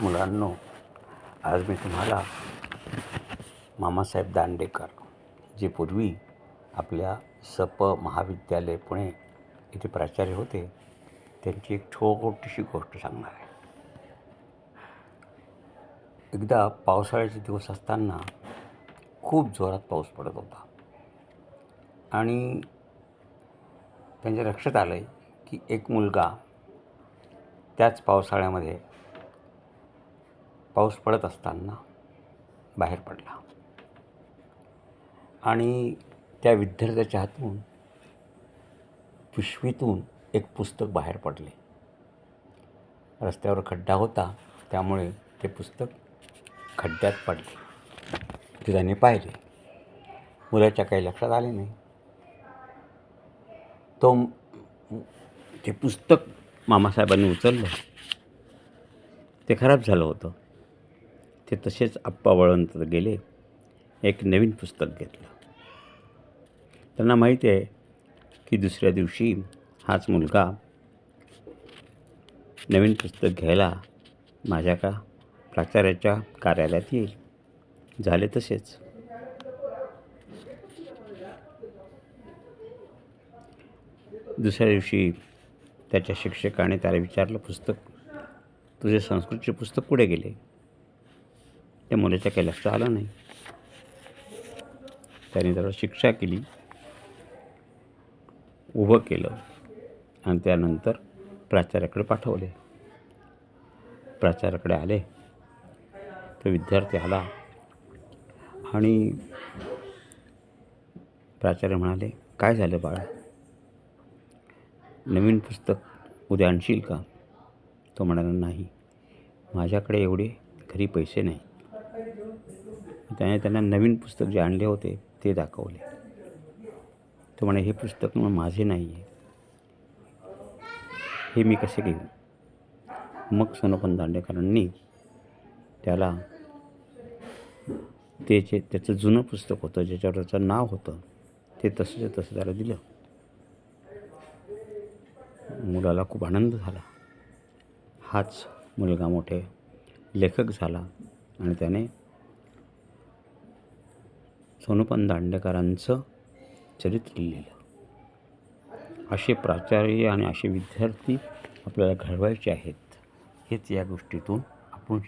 मुलांनो आज मी तुम्हाला मामासाहेब दांडेकर जे पूर्वी आपल्या सप महाविद्यालय पुणे येथे प्राचार्य होते त्यांची एक छोटीशी गोष्ट सांगणार आहे. एकदा पावसाळ्याचे दिवस असताना खूप जोरात पाऊस पडत होता. आणि त्यांच्या लक्षात आलं आहे की एक मुलगा त्याच पावसाळ्यामध्ये पाऊस पडत असताना बाहेर पडला. आणि त्या विद्यार्थ्याच्या हातून पिशवीतून एक पुस्तक बाहेर पडले. रस्त्यावर खड्डा होता त्यामुळे ते पुस्तक खड्ड्यात पडले. ते त्याने पाहिले. मुलाच्या काही लक्षात आले नाही. तो ते पुस्तक मामासाहेबांनी उचललं. ते खराब झालं होतं. ते तसेच आप्पा वळवंत गेले. एक नवीन पुस्तक घेतलं. त्यांना माहिती आहे की दुसऱ्या दिवशी हाच मुलगा नवीन पुस्तक घ्यायला माझ्या का प्राचार्याच्या कार्यालयात येईल. झाले तसेच. दुसऱ्या दिवशी त्याच्या शिक्षकाने त्याला विचारलं पुस्तक तुझे संस्कृतचे पुस्तक कुठे गेले? त्या मुलाच्या काही लक्ष आलं नाही. त्याने त्याला शिक्षा केली. उभं केलं आणि त्यानंतर प्राचार्याकडे पाठवले. प्राचार्याकडे आले. तो विद्यार्थी आला आणि प्राचार्य म्हणाले काय झालं बाळा? नवीन पुस्तक उद्या आणशील का? तो म्हणाला नाही. माझ्याकडे एवढे घरी पैसे नाही. त्याने त्यांना नवीन पुस्तक जे आणले होते ते दाखवले. तो म्हणे हे पुस्तक माझे नाही आहे. हे मी कसे घेऊ मग सनोपन दांडेकरांनी त्याला ते जे त्याचं जुनं पुस्तक होतं ज्याच्यावर त्याचं नाव होतं ते तसंच्या तसं त्याला दिलं. मुलाला खूप आनंद झाला. हाच मुलगा मोठे लेखक झाला आणि त्याने सोनुपन दांडेकरांचं चरित्र लिहिलं. असे प्राचार्य आणि असे विद्यार्थी आपल्याला घडवायचे आहेत हेच या गोष्टीतून आपण